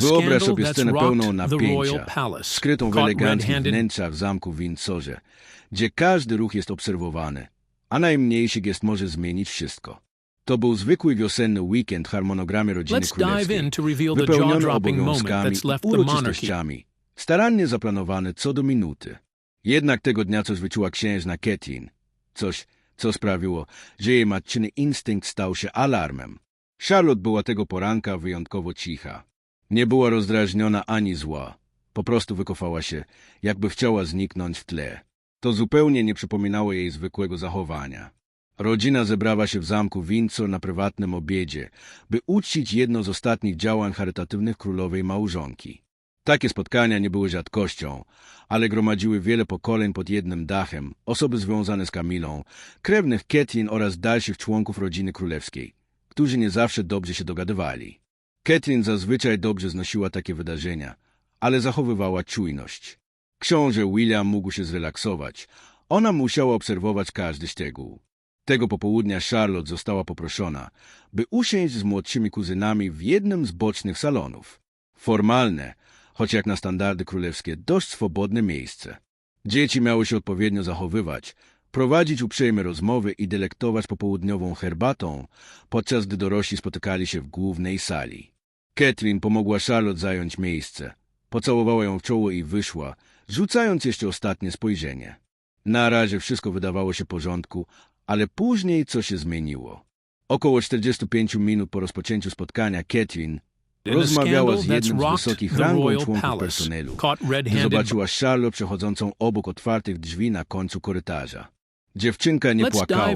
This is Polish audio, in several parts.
Wyobraź sobie scenę pełną napięcia, skrytą w eleganckich wnętrzach zamku w Windsorze, gdzie każdy ruch jest obserwowany, a najmniejszy gest może zmienić wszystko. To był zwykły wiosenny weekend w harmonogramie rodziny królewskiej, wypełniony obowiązkami i uroczystościami, starannie zaplanowane co do minuty. Jednak tego dnia coś wyczuła księżna Ketrin, coś, co sprawiło, że jej matczyny instynkt stał się alarmem. Charlotte była tego poranka wyjątkowo cicha. Nie była rozdrażniona ani zła. Po prostu wykofała się, jakby chciała zniknąć w tle. To zupełnie nie przypominało jej zwykłego zachowania. Rodzina zebrała się w zamku Windsor na prywatnym obiedzie, by uczcić jedno z ostatnich działań charytatywnych królowej małżonki. Takie spotkania nie były rzadkością, ale gromadziły wiele pokoleń pod jednym dachem, osoby związane z Kamilą, krewnych Ketrin oraz dalszych członków rodziny królewskiej, którzy nie zawsze dobrze się dogadywali. Ketrin zazwyczaj dobrze znosiła takie wydarzenia, ale zachowywała czujność. Książę William mógł się zrelaksować. Ona musiała obserwować każdy szczegół. Tego popołudnia Charlotte została poproszona, by usiąść z młodszymi kuzynami w jednym z bocznych salonów. Formalne, choć jak na standardy królewskie dość swobodne miejsce. Dzieci miały się odpowiednio zachowywać, prowadzić uprzejme rozmowy i delektować popołudniową herbatą, podczas gdy dorośli spotykali się w głównej sali. Catherine pomogła Charlotte zająć miejsce. Pocałowała ją w czoło i wyszła, rzucając jeszcze ostatnie spojrzenie. Na razie wszystko wydawało się w porządku, ale później coś się zmieniło. Około 45 minut po rozpoczęciu spotkania Catherine In a rozmawiała z jednym z wysokich rangą członków personelu, gdy zobaczyła Charlotte przechodzącą obok otwartych drzwi na końcu korytarza. Dziewczynka nie płakała,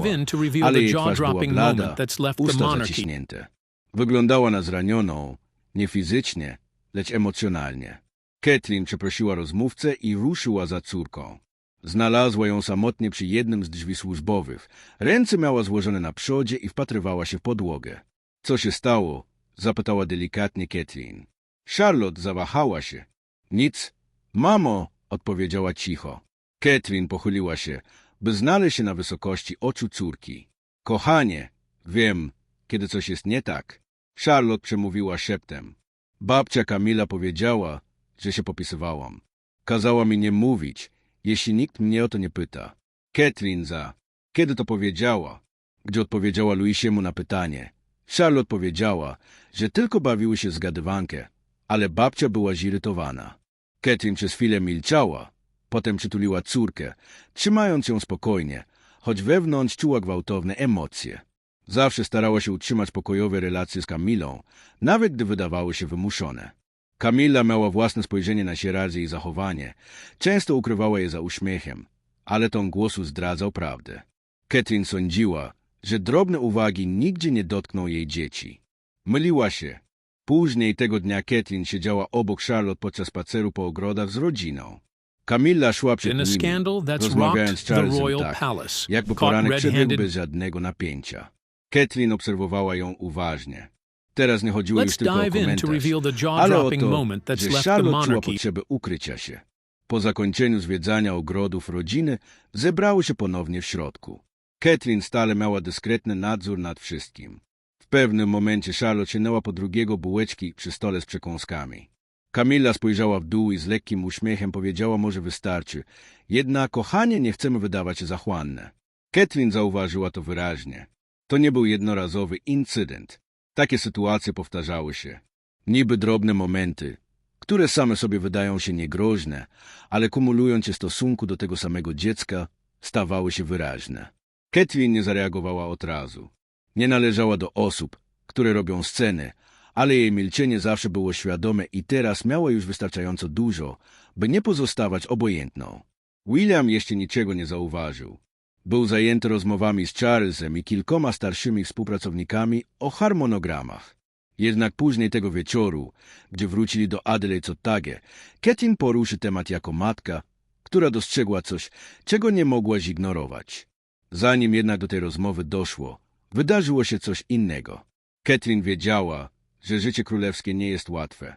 ale jej twarz była blada, usta zaciśnięte. Wyglądała na zranioną, nie fizycznie, lecz emocjonalnie. Catherine przeprosiła rozmówcę i ruszyła za córką. Znalazła ją samotnie przy jednym z drzwi służbowych. Ręce miała złożone na przodzie i wpatrywała się w podłogę. Co się stało? zapytała delikatnie Catherine. Charlotte zawahała się. Nic. Mamo, odpowiedziała cicho. Catherine pochyliła się, by znaleźć się na wysokości oczu córki. Kochanie, wiem, kiedy coś jest nie tak. Charlotte przemówiła szeptem. Babcia Kamila powiedziała, że się popisywałam. Kazała mi nie mówić, jeśli nikt mnie o to nie pyta. Catherine za. Kiedy to powiedziała? Gdy odpowiedziała Luisiemu na pytanie. Charlotte powiedziała, że tylko bawiły się zgadywankę, ale babcia była zirytowana. Catherine przez chwilę milczała, potem przytuliła córkę, trzymając ją spokojnie, choć wewnątrz czuła gwałtowne emocje. Zawsze starała się utrzymać pokojowe relacje z Kamilą, nawet gdy wydawały się wymuszone. Kamila miała własne spojrzenie na sieradze i zachowanie. Często ukrywała je za uśmiechem, ale ton głosu zdradzał prawdę. Catherine sądziła, że drobne uwagi nigdzie nie dotkną jej dzieci. Myliła się. Później tego dnia Catherine siedziała obok Charlotte podczas spaceru po ogrodach z rodziną. Kamila szła przed nimi, rozmawiając z Charlesem tak, jakby poranek przebiegł bez żadnego napięcia. Catherine obserwowała ją uważnie. Teraz nie chodziło już tylko o komentarz, ale o to, że Charlotte czuła potrzebę ukrycia się. Po zakończeniu zwiedzania ogrodów rodziny zebrały się ponownie w środku. Catherine stale miała dyskretny nadzór nad wszystkim. W pewnym momencie Charlotte sięgnęła po drugiego bułeczki przy stole z przekąskami. Kamila spojrzała w dół i z lekkim uśmiechem powiedziała może wystarczy, jednak kochanie nie chcemy wydawać się zachłanne. Catherine zauważyła to wyraźnie. To nie był jednorazowy incydent. Takie sytuacje powtarzały się. Niby drobne momenty, które same sobie wydają się niegroźne, ale kumulując się stosunku do tego samego dziecka, stawały się wyraźne. Catherine nie zareagowała od razu. Nie należała do osób, które robią sceny, ale jej milczenie zawsze było świadome i teraz miała już wystarczająco dużo, by nie pozostawać obojętną. William jeszcze niczego nie zauważył. Był zajęty rozmowami z Charlesem i kilkoma starszymi współpracownikami o harmonogramach. Jednak później tego wieczoru, gdzie wrócili do Adelaide Cottage, Ketin poruszy temat jako matka, która dostrzegła coś, czego nie mogła zignorować. Zanim jednak do tej rozmowy doszło, wydarzyło się coś innego. Catherine wiedziała, że życie królewskie nie jest łatwe.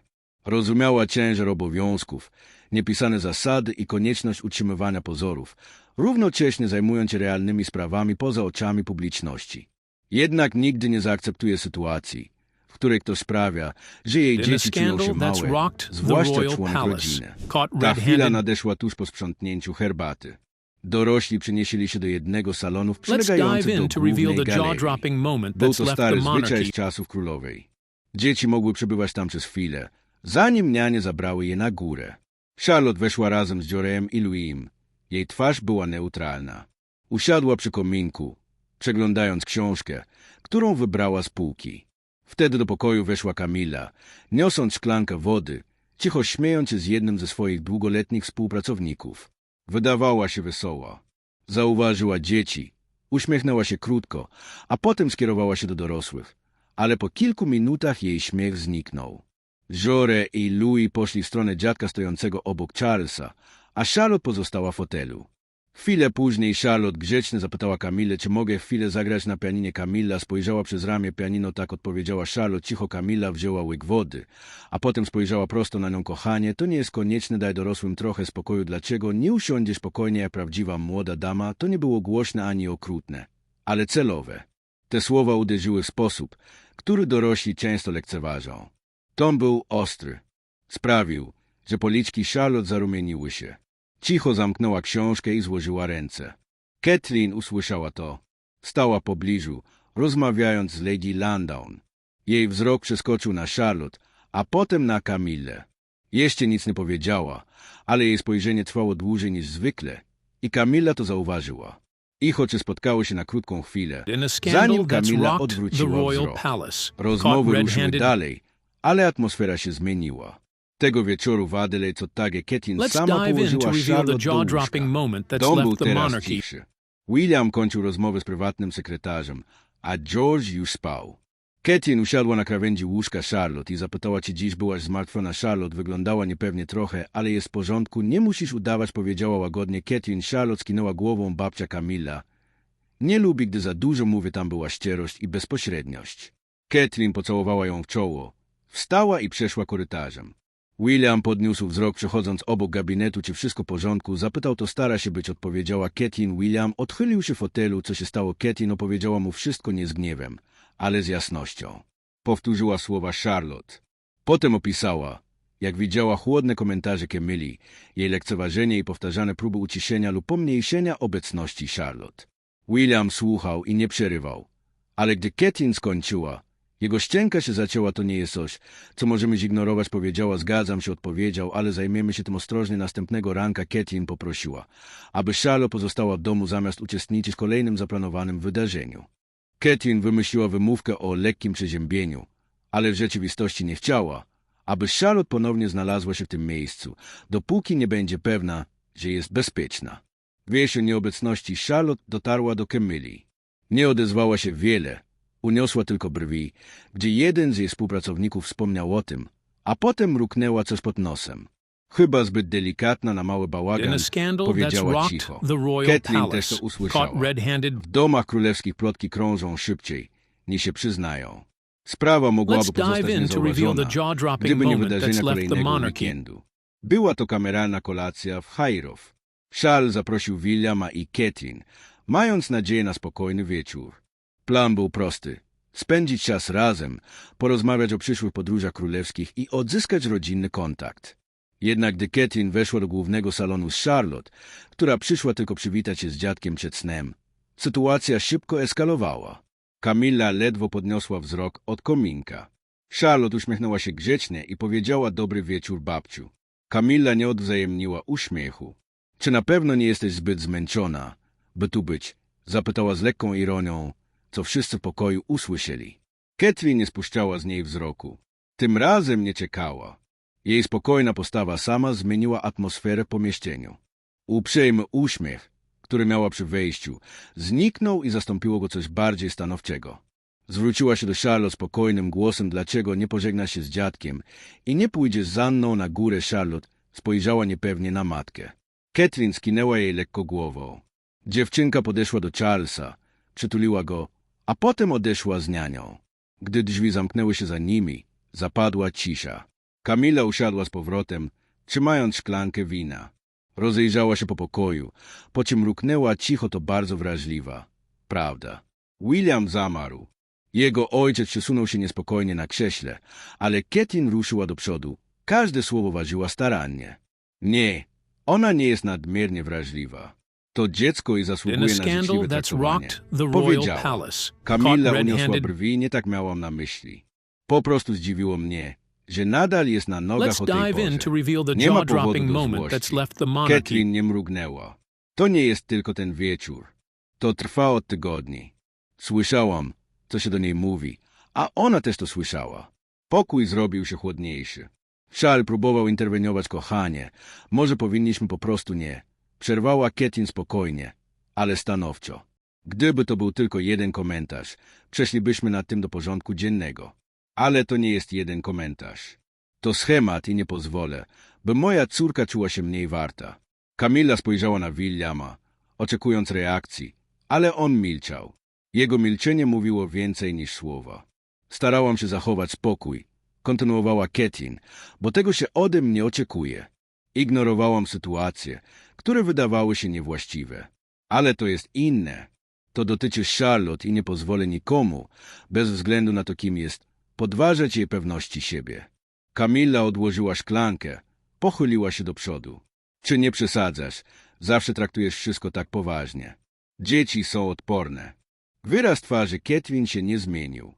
Rozumiała ciężar obowiązków, niepisane zasady i konieczność utrzymywania pozorów, równocześnie zajmując się realnymi sprawami poza oczami publiczności. Jednak nigdy nie zaakceptuje sytuacji, w której ktoś sprawia, że jej dzieci czują się małe, zwłaszcza członek rodziny. Ta chwila nadeszła tuż po sprzątnięciu herbaty. Dorośli przenieśli się do jednego z salonów przylegających do głównej galerii. Był to stary zwyczaj z czasów królowej. Dzieci mogły przebywać tam przez chwilę, zanim nianie zabrały je na górę. Charlotte weszła razem z Jorem i Louisem. Jej twarz była neutralna. Usiadła przy kominku, przeglądając książkę, którą wybrała z półki. Wtedy do pokoju weszła Kamila, niosąc szklankę wody, cicho śmiejąc się z jednym ze swoich długoletnich współpracowników. Wydawała się wesoła. Zauważyła dzieci, uśmiechnęła się krótko, a potem skierowała się do dorosłych. Ale po kilku minutach jej śmiech zniknął. Jore i Louis poszli w stronę dziadka stojącego obok Charlesa, a Charlotte pozostała w fotelu. Chwilę później Charlotte grzecznie zapytała Kamilę, czy mogę chwilę zagrać na pianinie. Kamila spojrzała przez ramię pianino, tak odpowiedziała Charlotte. Cicho Kamila wzięła łyk wody, a potem spojrzała prosto na nią. Kochanie, to nie jest konieczne, daj dorosłym trochę spokoju. Dlaczego nie usiądziesz spokojnie jak prawdziwa młoda dama? To nie było głośne ani okrutne, ale celowe. Te słowa uderzyły w sposób, który dorośli często lekceważą. Tom był ostry. Sprawił, że policzki Charlotte zarumieniły się. Cicho zamknęła książkę i złożyła ręce. Kathleen usłyszała to. Stała pobliżu, rozmawiając z Lady Landown. Jej wzrok przeskoczył na Charlotte, a potem na Camille. Jeszcze nic nie powiedziała, ale jej spojrzenie trwało dłużej niż zwykle i Camilla to zauważyła. Ich oczy spotkały się na krótką chwilę, zanim the odwróciła wzrok. Rozmowy ruszyły dalej, ale atmosfera się zmieniła. Tego wieczoru w Adelaide Otage Ketin Let's sama położyła Charlotte do łóżka. Dom był teraz ciszy. William kończył rozmowę z prywatnym sekretarzem, a George już spał. Ketin usiadła na krawędzi łóżka Charlotte i zapytała, czy dziś byłaś zmartwiona. Charlotte wyglądała niepewnie trochę, ale jest w porządku, nie musisz udawać, powiedziała łagodnie Ketin. Charlotte skinęła głową babcia Camilla. Nie lubi, gdy za dużo mówię, tam była szczerość i bezpośredniość. Kathleen pocałowała ją w czoło. Wstała i przeszła korytarzem. William podniósł wzrok, przechodząc obok gabinetu, czy wszystko w porządku. Zapytał, to stara się być, odpowiedziała Kathleen. William odchylił się w fotelu, co się stało. Kathleen opowiedziała mu wszystko nie z gniewem, ale z jasnością. Powtórzyła słowa Charlotte. Potem opisała, jak widziała chłodne komentarze Camille, jej lekceważenie i powtarzane próby uciszenia lub pomniejszenia obecności Charlotte. William słuchał i nie przerywał, ale gdy Kathleen skończyła, jego szczęka się zacięła, to nie jest coś, co możemy zignorować, powiedziała, zgadzam się, odpowiedział, ale zajmiemy się tym ostrożnie. Następnego ranka Kathleen poprosiła, aby Charlotte pozostała w domu zamiast uczestniczyć w kolejnym zaplanowanym wydarzeniu. Kathleen wymyśliła wymówkę o lekkim przeziębieniu, ale w rzeczywistości nie chciała, aby Charlotte ponownie znalazła się w tym miejscu, dopóki nie będzie pewna, że jest bezpieczna. Wieść o nieobecności Charlotte dotarła do Camilli. Nie odezwała się wiele, uniosła tylko brwi, gdzie jeden z jej współpracowników wspomniał o tym, a potem mruknęła coś pod nosem. Chyba zbyt delikatna na mały bałagan, scandal powiedziała cicho. Kathleen też to usłyszała. W domach królewskich plotki krążą szybciej, niż się przyznają. Sprawa mogłaby pozostać niezauważona, gdyby nie wydarzenia kolejnego weekendu. Była to kameralna kolacja w Hajrow. Charles zaprosił Williama i Kathleen, mając nadzieję na spokojny wieczór. Plan był prosty. Spędzić czas razem, porozmawiać o przyszłych podróżach królewskich i odzyskać rodzinny kontakt. Jednak gdy Kathleen weszła do głównego salonu z Charlotte, która przyszła tylko przywitać się z dziadkiem przed snem, sytuacja szybko eskalowała. Camilla ledwo podniosła wzrok od kominka. Charlotte uśmiechnęła się grzecznie i powiedziała dobry wieczór babciu. Camilla nie odwzajemniła uśmiechu. Czy na pewno nie jesteś zbyt zmęczona, by tu być? Zapytała z lekką ironią, co wszyscy w pokoju usłyszeli. Kathleen nie spuszczała z niej wzroku. Tym razem nie czekała. Jej spokojna postawa sama zmieniła atmosferę pomieszczeniu. Uprzejmy uśmiech, który miała przy wejściu, zniknął i zastąpiło go coś bardziej stanowczego. Zwróciła się do Charlotte spokojnym głosem, dlaczego nie pożegna się z dziadkiem i nie pójdzie z Anną na górę. Charlotte spojrzała niepewnie na matkę. Kathleen skinęła jej lekko głową. Dziewczynka podeszła do Charlesa, przytuliła go, a potem odeszła z nianią. Gdy drzwi zamknęły się za nimi, zapadła cisza. Kamila usiadła z powrotem, trzymając szklankę wina. Rozejrzała się po pokoju, po czym mruknęła cicho to bardzo wrażliwa. Prawda. William zamarł. Jego ojciec przesunął się niespokojnie na krześle, ale Ketin ruszyła do przodu. Każde słowo ważyła starannie. Nie, ona nie jest nadmiernie wrażliwa. To dziecko i zasługuje na życzliwe traktowanie. rocked the royal Powiedziała. palace, caught Kamila uniosła brwi, nie tak miałam na myśli. Po prostu zdziwiło mnie, że nadal jest na nogach o tej porze. Nie ma powodu do złości. Kathleen nie mrugnęła. To nie jest tylko ten wieczór. To trwa od tygodni. Słyszałam, co się do niej mówi, a ona też to słyszała. Pokój zrobił się chłodniejszy. Charles próbował interweniować kochanie. Może powinniśmy po prostu nie. Przerwała Ketin spokojnie, ale stanowczo. Gdyby to był tylko jeden komentarz, przeszlibyśmy nad tym do porządku dziennego. Ale to nie jest jeden komentarz. To schemat i nie pozwolę, by moja córka czuła się mniej warta. Kamila spojrzała na Williama, oczekując reakcji, ale on milczał. Jego milczenie mówiło więcej niż słowa. Starałam się zachować spokój, kontynuowała Ketin, bo tego się ode mnie oczekuje. Ignorowałam sytuacje, które wydawały się niewłaściwe. Ale to jest inne. To dotyczy Charlotte i nie pozwolę nikomu, bez względu na to, kim jest, podważać jej pewności siebie. Kamila odłożyła szklankę, pochyliła się do przodu. Czy nie przesadzasz? Zawsze traktujesz wszystko tak poważnie. Dzieci są odporne. Wyraz twarzy Ketwin się nie zmienił.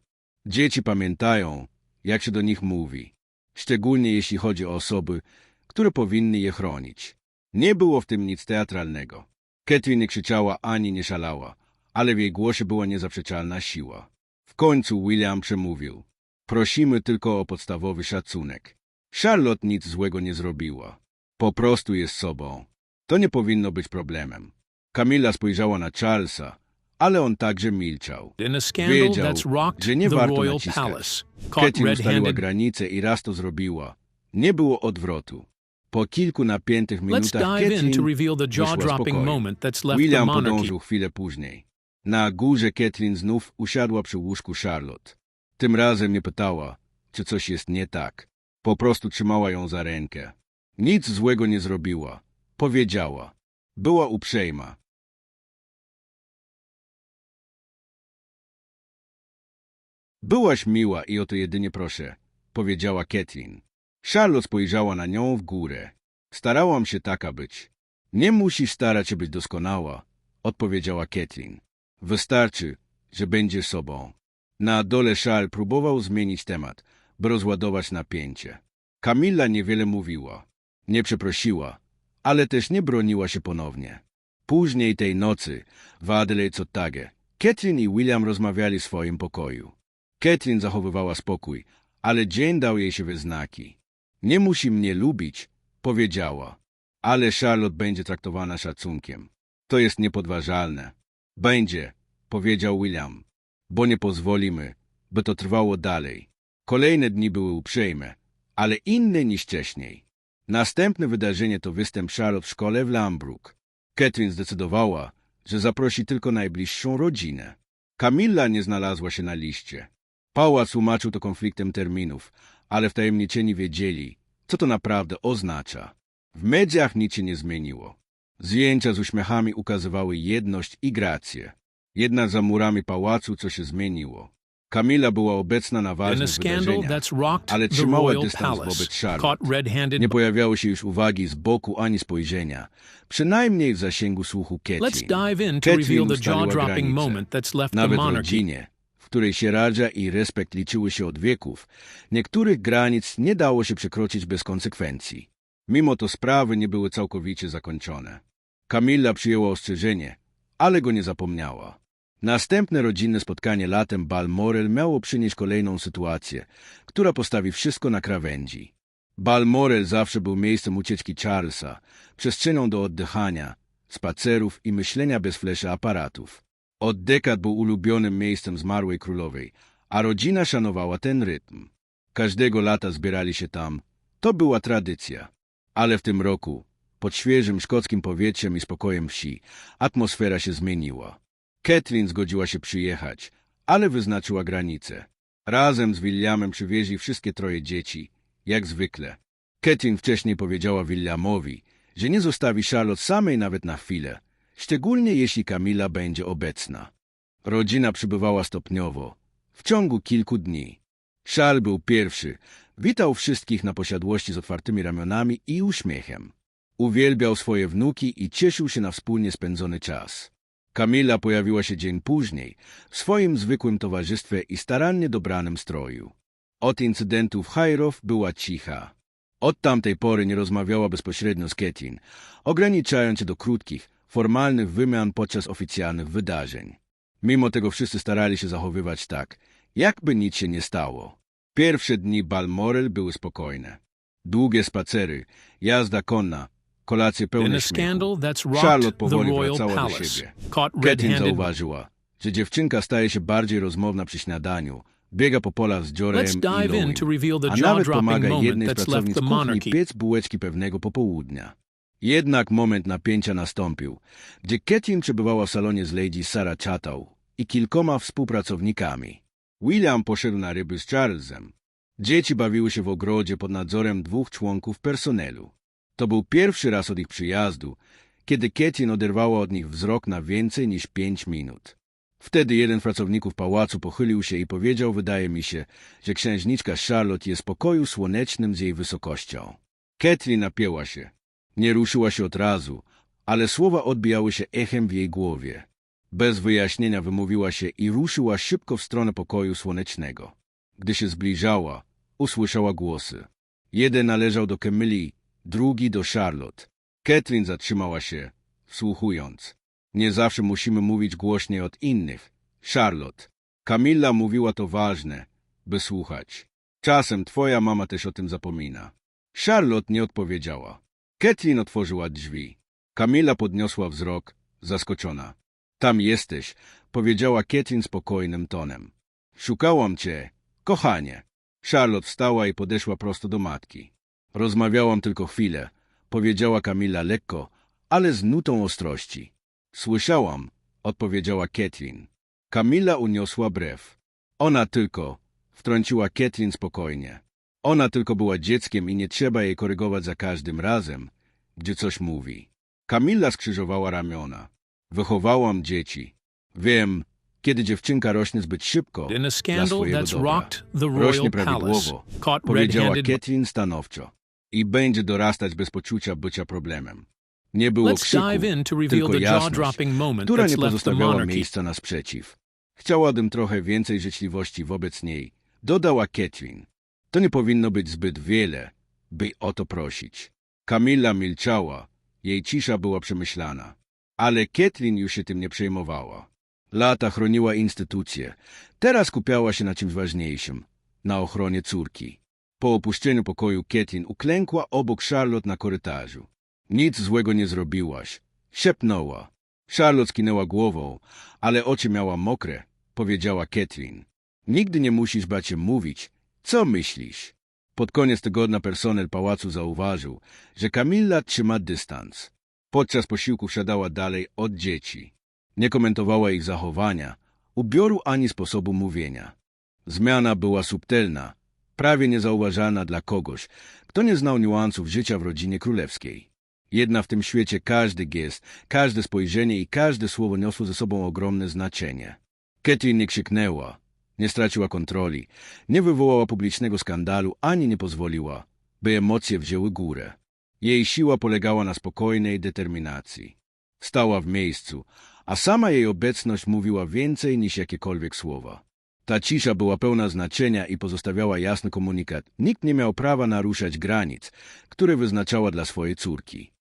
Dzieci pamiętają, jak się do nich mówi, szczególnie jeśli chodzi o osoby, które powinny je chronić. Nie było w tym nic teatralnego. Ketwin nie krzyczała ani nie szalała, ale w jej głosie była niezaprzeczalna siła. W końcu William przemówił. Prosimy tylko o podstawowy szacunek. Charlotte nic złego nie zrobiła. Po prostu jest sobą. To nie powinno być problemem. Kamila spojrzała na Charlesa, ale on także milczał. Wiedział, że nie warto naciskać. Ketin ustaliła granice i raz to zrobiła. Nie było odwrotu. Po kilku napiętych minutach dive in to Ketin reveal the wyszła z jaw-dropping pokoju. moment that's left the William podążył chwilę później. Na górze Ketrin znów usiadła przy łóżku Charlotte. Tym razem nie pytała, czy coś jest nie tak. Po prostu trzymała ją za rękę. Nic złego nie zrobiła. Powiedziała. Była uprzejma. Byłaś miła i o to jedynie proszę, powiedziała Ketrin. Charlotte spojrzała na nią w górę. Starałam się taka być. Nie musisz starać się być doskonała, odpowiedziała Ketrin. Wystarczy, że będziesz sobą. Na dole Charles próbował zmienić temat, by rozładować napięcie. Kamila niewiele mówiła. Nie przeprosiła, ale też nie broniła się ponownie. Później tej nocy, w Adelaide Cottage, Ketrin i William rozmawiali w swoim pokoju. Ketrin zachowywała spokój, ale dzień dał jej się we znaki. Nie musi mnie lubić, powiedziała, ale Charlotte będzie traktowana szacunkiem. To jest niepodważalne. Będzie, powiedział William, bo nie pozwolimy, by to trwało dalej. Kolejne dni były uprzejme, ale inne niż wcześniej. Następne wydarzenie to występ Charlotte w szkole w Lambrook. Catherine zdecydowała, że zaprosi tylko najbliższą rodzinę. Kamilla nie znalazła się na liście. Pałac tłumaczył to konfliktem terminów, ale wtajemniczeni wiedzieli, co to naprawdę oznacza. W mediach nic się nie zmieniło. Zdjęcia z uśmiechami ukazywały jedność i grację. Jednak za murami pałacu co się zmieniło. Kamila była obecna na ważnych wydarzeniach, ale trzymała dystans wobec Charlotte. Nie pojawiało się już uwagi z boku ani spojrzenia, przynajmniej w zasięgu słuchu reveal the ustaliła granice. Nawet w rodzinie, której się radza i respekt liczyły się od wieków, niektórych granic nie dało się przekroczyć bez konsekwencji. Mimo to sprawy nie były całkowicie zakończone. Kamilla przyjęła ostrzeżenie, ale go nie zapomniała. Następne rodzinne spotkanie latem Balmoral miało przynieść kolejną sytuację, która postawi wszystko na krawędzi. Balmoral zawsze był miejscem ucieczki Charlesa, przestrzenią do oddychania, spacerów i myślenia bez fleszy aparatów. Od dekad był ulubionym miejscem zmarłej królowej, a rodzina szanowała ten rytm. Każdego lata zbierali się tam. To była tradycja. Ale w tym roku, pod świeżym szkockim powietrzem i spokojem wsi, atmosfera się zmieniła. Catherine zgodziła się przyjechać, ale wyznaczyła granice. Razem z Williamem przywieźli wszystkie troje dzieci, jak zwykle. Catherine wcześniej powiedziała Williamowi, że nie zostawi Charlotte samej nawet na chwilę, szczególnie jeśli Kamila będzie obecna. Rodzina przybywała stopniowo. w ciągu kilku dni. Charles był pierwszy. Witał wszystkich na posiadłości z otwartymi ramionami i uśmiechem. Uwielbiał swoje wnuki i cieszył się na wspólnie spędzony czas. Kamila pojawiła się dzień później w swoim zwykłym towarzystwie i starannie dobranym stroju. Od incydentu w Hajrow była cicha. Od tamtej pory nie rozmawiała bezpośrednio z Ketin, ograniczając się do krótkich, formalnych wymian podczas oficjalnych wydarzeń. Mimo tego wszyscy starali się zachowywać tak, jakby nic się nie stało. Pierwsze dni Balmoral były spokojne. Długie spacery, jazda konna, kolacje pełne śmiechu. Charlotte powoli wracała do siebie. Ketin zauważyła, że dziewczynka staje się bardziej rozmowna przy śniadaniu, biega po polach z Jorem Let's i the a nawet pomaga jednej z pracownic kuchni piec bułeczki pewnego popołudnia. Jednak moment napięcia nastąpił, gdzie Ketin przebywała w salonie z Lady Sarah Chattow i kilkoma współpracownikami. William poszedł na ryby z Charlesem. Dzieci bawiły się w ogrodzie pod nadzorem dwóch członków personelu. To był pierwszy raz od ich przyjazdu, kiedy Ketin oderwała od nich wzrok na więcej niż pięć minut. Wtedy jeden z pracowników pałacu pochylił się i powiedział, wydaje mi się, że księżniczka Charlotte jest w pokoju słonecznym z jej wysokością. Ketrin napięła się. Nie ruszyła się od razu, ale słowa odbijały się echem w jej głowie. Bez wyjaśnienia wymówiła się i ruszyła szybko w stronę pokoju słonecznego. Gdy się zbliżała, usłyszała głosy. Jeden należał do Camilli, drugi do Charlotte. Ketrin zatrzymała się, wsłuchując. Nie zawsze musimy mówić głośniej od innych. Charlotte. Camilla mówiła to ważne, by słuchać. Czasem twoja mama też o tym zapomina. Charlotte nie odpowiedziała. Ketrin otworzyła drzwi. Camilla podniosła wzrok, zaskoczona. Tam jesteś, powiedziała Ketrin spokojnym tonem. Szukałam cię, kochanie. Charlotte wstała i podeszła prosto do matki. Rozmawiałam tylko chwilę, powiedziała Camilla lekko, ale z nutą ostrości. Słyszałam, odpowiedziała Ketrin. Camilla uniosła brew. Ona tylko, wtrąciła Ketrin spokojnie. Ona tylko była dzieckiem i nie trzeba jej korygować za każdym razem, gdzie coś mówi. Camilla skrzyżowała ramiona. Wychowałam dzieci. Wiem, kiedy dziewczynka rośnie zbyt szybko dla swojego dobra. Rośnie prawidłowo, powiedziała. Ketrin stanowczo. I będzie dorastać bez poczucia bycia problemem. Nie było krzyku, tylko jasność, która nie pozostawiała miejsca na sprzeciw. Chciałabym trochę więcej życzliwości wobec niej, dodała Ketrin. To nie powinno być zbyt wiele, by o to prosić. Kamila milczała, jej cisza była przemyślana. Ale Ketrin już się tym nie przejmowała. Lata chroniła instytucje, teraz skupiała się na czymś ważniejszym, na ochronie córki. Po opuszczeniu pokoju Ketrin uklękła obok Charlotte na korytarzu. Nic złego nie zrobiłaś, szepnęła. Charlotte skinęła głową, ale oczy miała mokre, powiedziała Ketrin. Nigdy nie musisz bać się mówić, co myślisz. Pod koniec tygodnia personel pałacu zauważył, że Kamilla trzyma dystans. Podczas posiłku wsiadała dalej od dzieci. Nie komentowała ich zachowania, ubioru ani sposobu mówienia. Zmiana była subtelna, prawie niezauważalna dla kogoś, kto nie znał niuansów życia w rodzinie królewskiej. Jedna w tym świecie każdy gest, każde spojrzenie i każde słowo niosło ze sobą ogromne znaczenie. Ketrin nie krzyknęła, nie straciła kontroli, nie wywołała publicznego skandalu, ani nie pozwoliła, by emocje wzięły górę. Jej siła polegała na spokojnej determinacji. Stała w miejscu, a sama jej obecność mówiła więcej niż jakiekolwiek słowa. Ta cisza była pełna znaczenia i pozostawiała jasny komunikat. Nikt nie miał prawa naruszać granic, które wyznaczała dla swojej córki.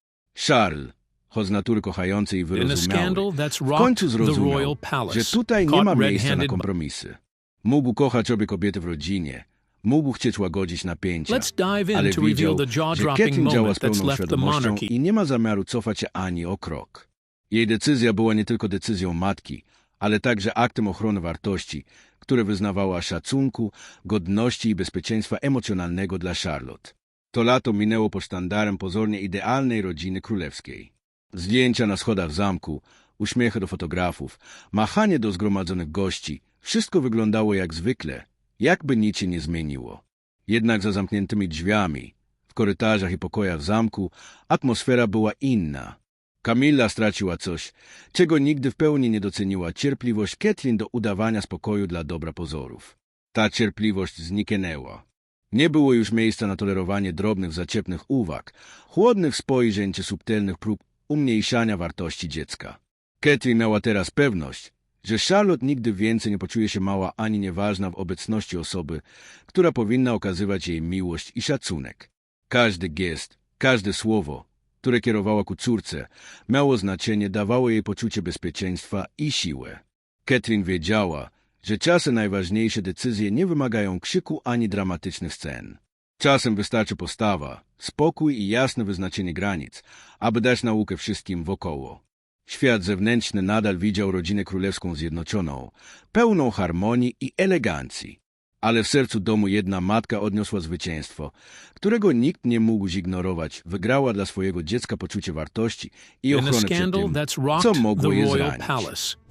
Charles, choć z natury kochający i wyrozumiały, w końcu zrozumiał, że tutaj nie ma miejsca na kompromisy. Mógł kochać obie kobiety w rodzinie, mógł chcieć łagodzić napięcia, Let's dive ale in to reveal widział, the że jaw-dropping Ketrin działa moment z that's pełną left the świadomością monarchy. i nie ma zamiaru cofać się ani o krok. Jej decyzja była nie tylko decyzją matki, ale także aktem ochrony wartości, które wyznawała szacunku, godności i bezpieczeństwa emocjonalnego dla Charlotte. To lato minęło pod sztandarem pozornie idealnej rodziny królewskiej. Zdjęcia na schodach zamku, uśmiechy do fotografów, machanie do zgromadzonych gości, wszystko wyglądało jak zwykle, jakby nic się nie zmieniło. Jednak za zamkniętymi drzwiami, w korytarzach i pokojach zamku, atmosfera była inna. Kamila straciła coś, czego nigdy w pełni nie doceniła cierpliwość Ketrin do udawania spokoju dla dobra pozorów. Ta cierpliwość zniknęła. Nie było już miejsca na tolerowanie drobnych, zaciepnych uwag, chłodnych spojrzeń czy subtelnych prób umniejszania wartości dziecka. Katie miała teraz pewność, że Charlotte nigdy więcej nie poczuje się mała ani nieważna w obecności osoby, która powinna okazywać jej miłość i szacunek. Każdy gest, każde słowo, które kierowała ku córce, miało znaczenie, dawało jej poczucie bezpieczeństwa i siłę. Catherine wiedziała, że czasem najważniejsze decyzje nie wymagają krzyku ani dramatycznych scen. Czasem wystarczy postawa, spokój i jasne wyznaczenie granic, aby dać naukę wszystkim wokoło. Świat zewnętrzny nadal widział rodzinę królewską zjednoczoną, pełną harmonii i elegancji. Ale w sercu domu jedna matka odniosła zwycięstwo, którego nikt nie mógł zignorować. Wygrała dla swojego dziecka poczucie wartości i ochronę przed tym, co mogło je zranić.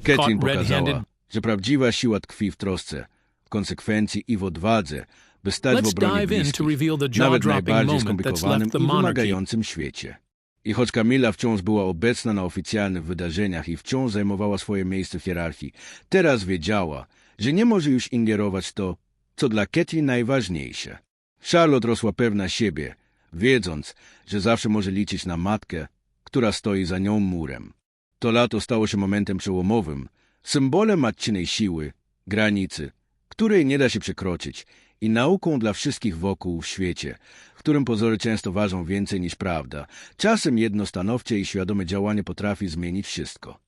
Catherine pokazała, że prawdziwa siła tkwi w trosce, w konsekwencji i w odwadze, by stać w obronie bliskich, nawet najbardziej skomplikowanym i wymagającym świecie. I choć Kamila wciąż była obecna na oficjalnych wydarzeniach i wciąż zajmowała swoje miejsce w hierarchii, teraz wiedziała, że nie może już ingerować to, co dla Katie najważniejsze. Charlotte rosła pewna siebie, wiedząc, że zawsze może liczyć na matkę, która stoi za nią murem. To lato stało się momentem przełomowym, symbolem matczynej siły, granicy, której nie da się przekroczyć i nauką dla wszystkich wokół w świecie, którym pozory często ważą więcej niż prawda. Czasem jedno stanowcze i świadome działanie potrafi zmienić wszystko.